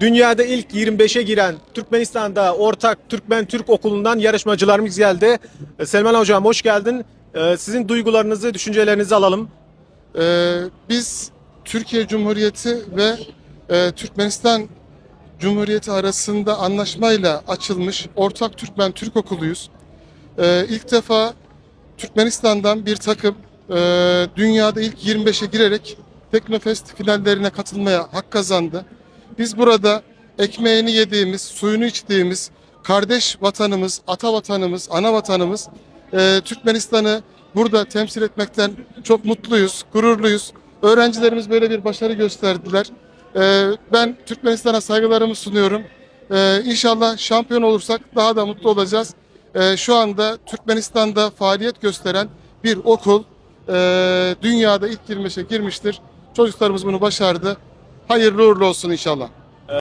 Dünyada ilk 25'e giren Türkmenistan'da ortak Türkmen-Türk okulundan yarışmacılarımız geldi. E, Selman Hocam hoş geldin. E, Sizin duygularınızı, düşüncelerinizi alalım. Ee, biz Türkiye Cumhuriyeti ve e, Türkmenistan Cumhuriyeti arasında anlaşmayla açılmış ortak Türkmen Türk okuluyuz. Ee, ilk defa Türkmenistan'dan bir takım e, dünyada ilk 25'e girerek Teknofest finallerine katılmaya hak kazandı. Biz burada ekmeğini yediğimiz, suyunu içtiğimiz kardeş vatanımız, ata vatanımız, ana vatanımız e, Türkmenistan'ı burada temsil etmekten çok mutluyuz, gururluyuz. Öğrencilerimiz böyle bir başarı gösterdiler. E, ben Türkmenistan'a saygılarımı sunuyorum. E, inşallah şampiyon olursak daha da mutlu olacağız. E, şu anda Türkmenistan'da faaliyet gösteren bir okul e, dünyada ilk 25'e girmiştir. Çocuklarımız bunu başardı. Hayırlı uğurlu olsun inşallah.